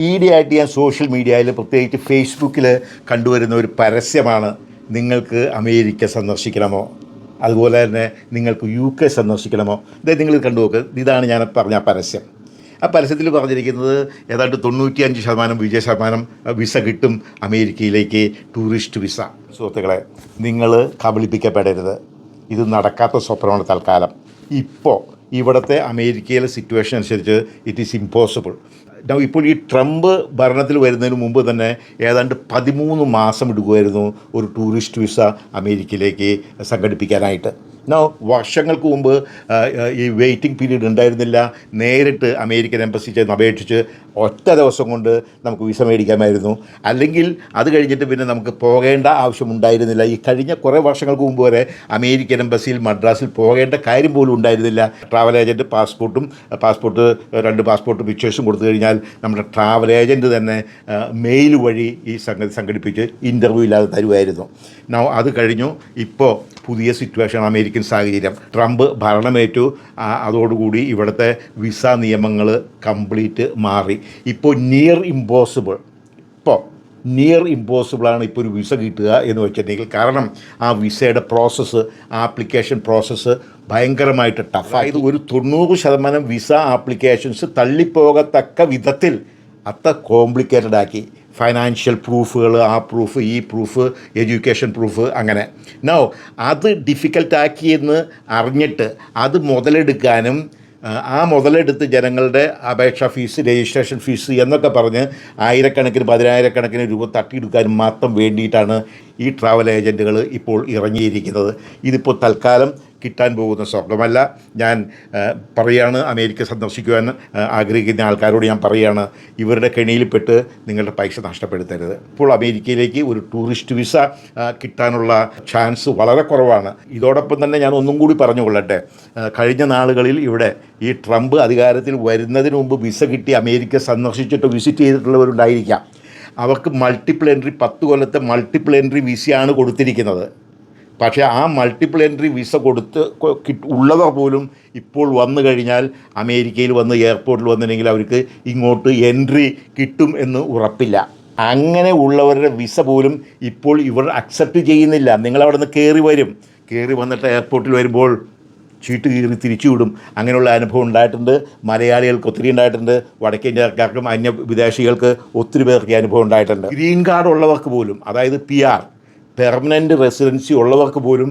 ഈയിടെയായിട്ട് ഞാൻ സോഷ്യൽ മീഡിയയിൽ പ്രത്യേകിച്ച് ഫേസ്ബുക്കിൽ കണ്ടുവരുന്ന ഒരു പരസ്യമാണ് നിങ്ങൾക്ക് അമേരിക്ക സന്ദർശിക്കണമോ? അതുപോലെ തന്നെ നിങ്ങൾക്ക് യു കെ സന്ദർശിക്കണമോ? ഇതായി നിങ്ങൾ കണ്ടു നോക്ക്. ഇതാണ് ഞാൻ പറഞ്ഞ പരസ്യം. ആ പരസ്യത്തിൽ പറഞ്ഞിരിക്കുന്നത് ഏതാണ്ട് തൊണ്ണൂറ്റിയഞ്ച് ശതമാനം വിജയ ശതമാനം വിസ കിട്ടും അമേരിക്കയിലേക്ക് ടൂറിസ്റ്റ് വിസ. സുഹൃത്തുക്കളെ നിങ്ങൾ കബളിപ്പിക്കപ്പെടരുത്. ഇത് നടക്കാത്ത സ്വപ്നമാണ് തൽക്കാലം. ഇപ്പോൾ ഇവിടുത്തെ അമേരിക്കയിലെ സിറ്റുവേഷൻ അനുസരിച്ച് ഇറ്റ് ഈസ് ഇമ്പോസിബിൾ. ഇപ്പോൾ ഈ ട്രംപ് ഭരണത്തിൽ വരുന്നതിന് മുമ്പ് തന്നെ ഏതാണ്ട് പതിമൂന്ന് മാസം എടുക്കുമായിരുന്നു ഒരു ടൂറിസ്റ്റ് വിസ അമേരിക്കയിലേക്ക് സംഘടിപ്പിക്കാനായിട്ട്. വർഷങ്ങൾക്ക് മുമ്പ് ഈ വെയിറ്റിംഗ് പീരീഡ് ഉണ്ടായിരുന്നില്ല. നേരിട്ട് അമേരിക്കൻ എംബസി ചെന്ന് അപേക്ഷിച്ച് ഒറ്റ ദിവസം കൊണ്ട് നമുക്ക് വിസ മേടിക്കാമായിരുന്നു. അല്ലെങ്കിൽ അത് കഴിഞ്ഞിട്ട് പിന്നെ നമുക്ക് പോകേണ്ട ആവശ്യമുണ്ടായിരുന്നില്ല ഈ കഴിഞ്ഞ കുറേ വർഷങ്ങൾക്ക് മുമ്പ് വരെ അമേരിക്കൻ എംബസിയിൽ മദ്രാസിൽ പോകേണ്ട കാര്യം പോലും ഉണ്ടായിരുന്നില്ല. ട്രാവൽ ഏജന്റ് പാസ്പോർട്ടും പാസ്പോർട്ട് രണ്ട് പാസ്പോർട്ട് പിക്ചേഴ്സും കൊടുത്തു കഴിഞ്ഞാൽ നമ്മുടെ ട്രാവൽ ഏജന്റ് തന്നെ മെയിൽ വഴി ഈ സംഗതി സംഘടിപ്പിച്ച് ഇന്റർവ്യൂ ഇല്ലാതെ തരുമായിരുന്നു. അത് കഴിഞ്ഞു. ഇപ്പോൾ പുതിയ സിറ്റുവേഷൻ അമേരിക്കൻ സാഹചര്യം. ട്രംപ് ഭരണമേറ്റു. അതോടുകൂടി ഇവിടുത്തെ വിസ നിയമങ്ങൾ കംപ്ലീറ്റ് മാറി. ഇപ്പോൾ നിയർ ഇമ്പോസിബിൾ ഇപ്പോൾ നിയർ ഇമ്പോസിബിളാണ് ഇപ്പോൾ ഒരു വിസ കിട്ടുക എന്ന് വെച്ചിട്ടുണ്ടെങ്കിൽ കാരണം ആ വിസയുടെ പ്രോസസ്സ് ആപ്ലിക്കേഷൻ പ്രോസസ്സ് ഭയങ്കരമായിട്ട് ടഫായത് ഒരു തൊണ്ണൂറ് ശതമാനം വിസ ആപ്ലിക്കേഷൻസ് തള്ളിപ്പോകത്തക്ക വിധത്തിൽ അത്ര കോംപ്ലിക്കേറ്റഡ് ആക്കി. ഫൈനാൻഷ്യൽ പ്രൂഫുകൾ ആ പ്രൂഫ് ഈ പ്രൂഫ് എഡ്യൂക്കേഷൻ പ്രൂഫ് അങ്ങനെ. നോ അത് ഡിഫിക്കൽട്ടാക്കിയെന്ന് അറിഞ്ഞിട്ട് അത് മുതലെടുക്കാനും ആ, മുതലെടുത്ത് ജനങ്ങളുടെ അപേക്ഷാ ഫീസ് രജിസ്ട്രേഷൻ ഫീസ് എന്നൊക്കെ പറഞ്ഞ് ആയിരക്കണക്കിന് പതിനായിരക്കണക്കിന് രൂപ തട്ടിയെടുക്കാനും മാത്രം വേണ്ടിയിട്ടാണ് ഈ ട്രാവൽ ഏജന്റുകൾ ഇപ്പോൾ ഇറങ്ങിയിരിക്കുന്നത്. ഇതിപ്പോൾ തൽക്കാലം കിട്ടാൻ പോകുന്ന സ്വർഗമല്ല ഞാൻ പറയാണ് അമേരിക്ക സന്ദർശിക്കുവാൻ ആഗ്രഹിക്കുന്ന ആൾക്കാരോട് ഞാൻ പറയാണ് ഇവരുടെ കെണിയിൽപ്പെട്ട് നിങ്ങളുടെ പൈസ നഷ്ടപ്പെടുത്തരുത്. ഇപ്പോൾ അമേരിക്കയിലേക്ക് ഒരു ടൂറിസ്റ്റ് വിസ കിട്ടാനുള്ള ചാൻസ് വളരെ കുറവാണ്. ഇതോടൊപ്പം തന്നെ ഞാൻ ഒന്നും കൂടി പറഞ്ഞുകൊള്ളട്ടെ കഴിഞ്ഞ നാളുകളിൽ ഇവിടെ ഈ ട്രംപ് അധികാരത്തിൽ വരുന്നതിന് മുമ്പ് വിസ കിട്ടി അമേരിക്ക സന്ദർശിച്ചിട്ട് വിസിറ്റ് ചെയ്തിട്ടുള്ളവരുണ്ടായിരിക്കാം. അവർക്ക് മൾട്ടിപ്പിൾ എൻട്രി പത്ത് കൊല്ലത്തെ മൾട്ടിപ്പിൾ എൻട്രി വിസയാണ് കൊടുത്തിരിക്കുന്നത്. പക്ഷേ ആ മൾട്ടിപ്പിൾ എൻട്രി വിസ കൊടുത്ത് ഉള്ളവർ പോലും ഇപ്പോൾ വന്നു കഴിഞ്ഞാൽ അമേരിക്കയിൽ വന്ന് എയർപോർട്ടിൽ വന്നിട്ടുണ്ടെങ്കിൽ അവർക്ക് ഇങ്ങോട്ട് എൻട്രി കിട്ടും എന്ന് ഉറപ്പില്ല. അങ്ങനെ ഉള്ളവരുടെ വിസ പോലും ഇപ്പോൾ ഇവർ അക്സെപ്റ്റ് ചെയ്യുന്നില്ല. നിങ്ങൾ അവിടെ നിന്ന് കയറി വരും. കയറി വന്നിട്ട് എയർപോർട്ടിൽ വരുമ്പോൾ ചീട്ട് കീറി തിരിച്ചു വിടും. അങ്ങനെയുള്ള അനുഭവം ഉണ്ടായിട്ടുണ്ട്. മലയാളികൾക്ക് ഒത്തിരി ഉണ്ടായിട്ടുണ്ട്. വടക്കേ ഇന്ത്യക്കാർക്കും അന്യ വിദേശികൾക്ക് ഒത്തിരി പേർക്ക് അനുഭവം ഉണ്ടായിട്ടുണ്ട്. ഗ്രീൻ കാർഡ് ഉള്ളവർക്ക് പോലും അതായത് പി ആർ പെർമനന്റ് റെസിഡൻസി ഉള്ളവർക്ക് പോലും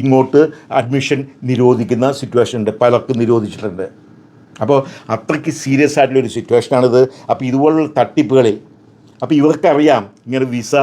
ഇങ്ങോട്ട് അഡ്മിഷൻ നിരോധിക്കുന്ന സിറ്റുവേഷൻ ഉണ്ട്. പലർക്കും നിരോധിച്ചിട്ടുണ്ട്. അപ്പോൾ അത്രയ്ക്ക് സീരിയസ് ആയിട്ടുള്ളൊരു സിറ്റുവേഷനാണിത് അപ്പോൾ ഇതുപോലുള്ള തട്ടിപ്പുകളിൽ അപ്പോൾ ഇവർക്കറിയാം ഇങ്ങനെ വിസ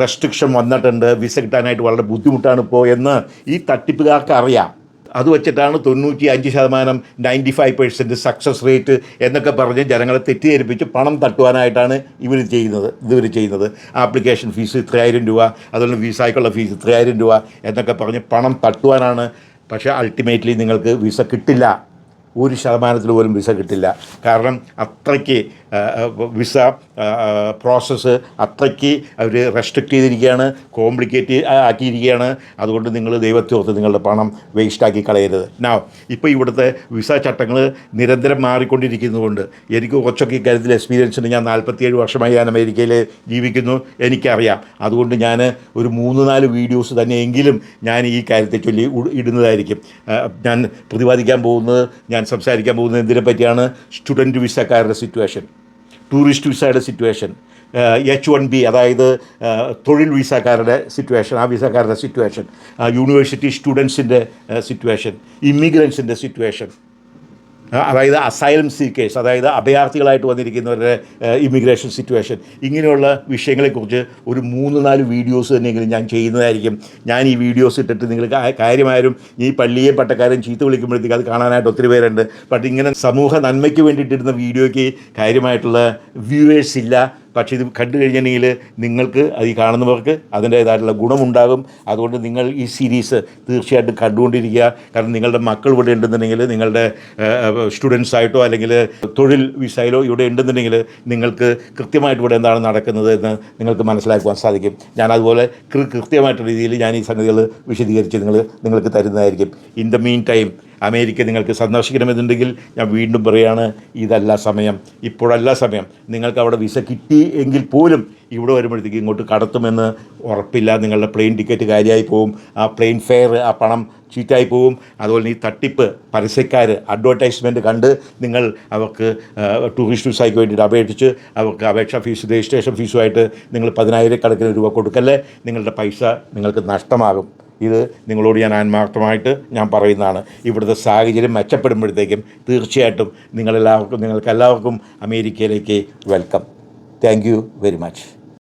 റെസ്ട്രിക്ഷൻ വന്നിട്ടുണ്ട്. വിസ കിട്ടാനായിട്ട് വളരെ ബുദ്ധിമുട്ടാണ് ഇപ്പോൾ എന്ന് ഈ തട്ടിപ്പുകാർക്ക് അറിയാം. അത് വെച്ചിട്ടാണ് തൊണ്ണൂറ്റി അഞ്ച് ശതമാനം ninety five percent success rate എന്നൊക്കെ പറഞ്ഞ് ജനങ്ങളെ തെറ്റിദ്ധരിപ്പിച്ച് പണം തട്ടുവാനായിട്ടാണ് ഇവർ ചെയ്യുന്നത് ഇവർ ചെയ്യുന്നത്. ആപ്ലിക്കേഷൻ ഫീസ് ഇത്രയായിരം രൂപ അതുപോലെ വിസയ്ക്കുള്ള ഫീസ് ഇത്രയായിരം രൂപ എന്നൊക്കെ പറഞ്ഞ് പണം തട്ടുവാനാണ്. പക്ഷേ അൾട്ടിമേറ്റ്ലി നിങ്ങൾക്ക് വിസ കിട്ടില്ല. ഒരു ശതമാനത്തിൽ പോലും വിസ കിട്ടില്ല. കാരണം അത്രയ്ക്ക് വിസ പ്രോസസ്സ് അത്രയ്ക്ക് അവർ റെസ്ട്രിക്റ്റ് ചെയ്തിരിക്കുകയാണ് കോംപ്ലിക്കേറ്റ് ആക്കിയിരിക്കുകയാണ്. അതുകൊണ്ട് നിങ്ങൾ ദൈവത്തെ ഓർത്ത് നിങ്ങളുടെ പണം വേസ്റ്റാക്കി കളയരുത്. നാ ഇപ്പോൾ ഇവിടുത്തെ വിസ ചട്ടങ്ങൾ നിരന്തരം മാറിക്കൊണ്ടിരിക്കുന്നതുകൊണ്ട് എനിക്ക് കുറച്ചൊക്കെ കാര്യത്തിൽ എക്സ്പീരിയൻസ് ഉണ്ട്. ഞാൻ നാൽപ്പത്തിയേഴ് വർഷമായി ഞാൻ അമേരിക്കയിൽ ജീവിക്കുന്നു എനിക്കറിയാം. അതുകൊണ്ട് ഞാൻ ഒരു മൂന്ന് നാല് വീഡിയോസ് തന്നെയെങ്കിലും ഞാൻ ഈ കാര്യത്തെ ചൊല്ലി ഇടുന്നതായിരിക്കും ഞാൻ പ്രതിപാദിക്കാൻ പോകുന്നത് ഞാൻ സംസാരിക്കാൻ പോകുന്നത് എന്തിനെ പറ്റിയാണ്? സ്റ്റുഡന്റ് വിസക്കാരുടെ സിറ്റുവേഷൻ ടൂറിസ്റ്റ് വിസയുടെ സിറ്റുവേഷൻ എച്ച് വൺ ബി അതായത് തൊഴിൽ വിസക്കാരുടെ സിറ്റുവേഷൻ ആ വിസക്കാരുടെ സിറ്റുവേഷൻ യൂണിവേഴ്സിറ്റി സ്റ്റുഡൻസിന്റെ സിറ്റുവേഷൻ ഇമ്മിഗ്രൻസിന്റെ സിറ്റുവേഷൻ അതായത് അസൈലം സീക്കേഴ്സ് അതായത് അഭയാർത്ഥികളായിട്ട് വന്നിരിക്കുന്നവരുടെ ഇമിഗ്രേഷൻ സിറ്റുവേഷൻ. ഇങ്ങനെയുള്ള വിഷയങ്ങളെക്കുറിച്ച് ഒരു മൂന്ന് നാല് വീഡിയോസ് തന്നെയെങ്കിലും ഞാൻ ചെയ്യുന്നതായിരിക്കും. ഞാൻ ഈ വീഡിയോസ് ഇട്ടിട്ട് നിങ്ങൾ കാര്യമായാലും ഈ പള്ളിയെ പട്ടക്കാരും ചീത്ത വിളിക്കുമ്പോഴത്തേക്ക് അത് കാണാനായിട്ട് ഒത്തിരി പേരുണ്ട്. ബട്ട് ഇങ്ങനെ സമൂഹ നന്മയ്ക്ക് വേണ്ടിയിട്ടിരുന്ന വീഡിയോയ്ക്ക് കാര്യമായിട്ടുള്ള വ്യൂവേഴ്സ് ഇല്ല. പക്ഷേ ഇത് കണ്ടു കഴിഞ്ഞിട്ടുണ്ടെങ്കിൽ നിങ്ങൾക്ക് അത് ഈ കാണുന്നവർക്ക് അതിന്റേതായിട്ടുള്ള ഗുണമുണ്ടാകും. അതുകൊണ്ട് നിങ്ങൾ ഈ സീരീസ് തീർച്ചയായിട്ടും കണ്ടുകൊണ്ടിരിക്കുക. കാരണം നിങ്ങളുടെ മക്കൾ ഇവിടെ ഉണ്ടെന്നുണ്ടെങ്കിൽ നിങ്ങളുടെ സ്റ്റുഡൻസ് ആയിട്ടോ അല്ലെങ്കിൽ തൊഴിൽ വിസയിലോ ഇവിടെ ഉണ്ടെന്നുണ്ടെങ്കിൽ നിങ്ങൾക്ക് കൃത്യമായിട്ട് ഇവിടെ എന്താണ് നടക്കുന്നത് എന്ന് നിങ്ങൾക്ക് മനസ്സിലാക്കുവാൻ സാധിക്കും. ഞാൻ അതുപോലെ കൃത്യമായിട്ടുള്ള രീതിയിൽ ഞാൻ ഈ സംഗതികൾ വിശദീകരിച്ച് നിങ്ങൾ നിങ്ങൾക്ക് തരുന്നതായിരിക്കും. In the meantime America നിങ്ങൾക്ക് സന്ദർശിക്കണമെന്നുണ്ടെങ്കിൽ ഞാൻ വീണ്ടും പറയുകയാണ് ഇതല്ല സമയം. ഇപ്പോഴല്ല സമയം. നിങ്ങൾക്ക് അവിടെ വിസ കിട്ടി എങ്കിൽ പോലും ഇവിടെ വരുമ്പോഴത്തേക്ക് ഇങ്ങോട്ട് കടത്തുമെന്ന് ഉറപ്പില്ല. നിങ്ങളുടെ പ്ലെയിൻ ടിക്കറ്റ് കാര്യമായി പോവും. ആ പ്ലെയിൻ ഫെയർ ആ പണം ചീറ്റായി പോവും. അതുപോലെ ഈ തട്ടിപ്പ് പരസ്യക്കാർ അഡ്വർടൈസ്മെന്റ് കണ്ട് നിങ്ങൾ അവർക്ക് ടൂറിസ്റ്റ് വിസയ്ക്ക് വേണ്ടിയിട്ട് അപേക്ഷിച്ച് അവർക്ക് അപേക്ഷാ ഫീസ് രജിസ്ട്രേഷൻ ഫീസുമായിട്ട് നിങ്ങൾ പതിനായിരക്കണക്കിന് രൂപ കൊടുക്കല്ലേ? നിങ്ങളുടെ പൈസ നിങ്ങൾക്ക് നഷ്ടമാകും. ഇത് നിങ്ങളോട് ഞാൻ ആത്മാർത്ഥമായിട്ട് ഞാൻ പറയുന്നതാണ്. ഇവിടുത്തെ സാഹചര്യം മെച്ചപ്പെടുമ്പോഴത്തേക്കും തീർച്ചയായിട്ടും നിങ്ങളെല്ലാവർക്കും നിങ്ങൾക്കെല്ലാവർക്കും അമേരിക്കയിലേക്ക് welcome. Thank you very much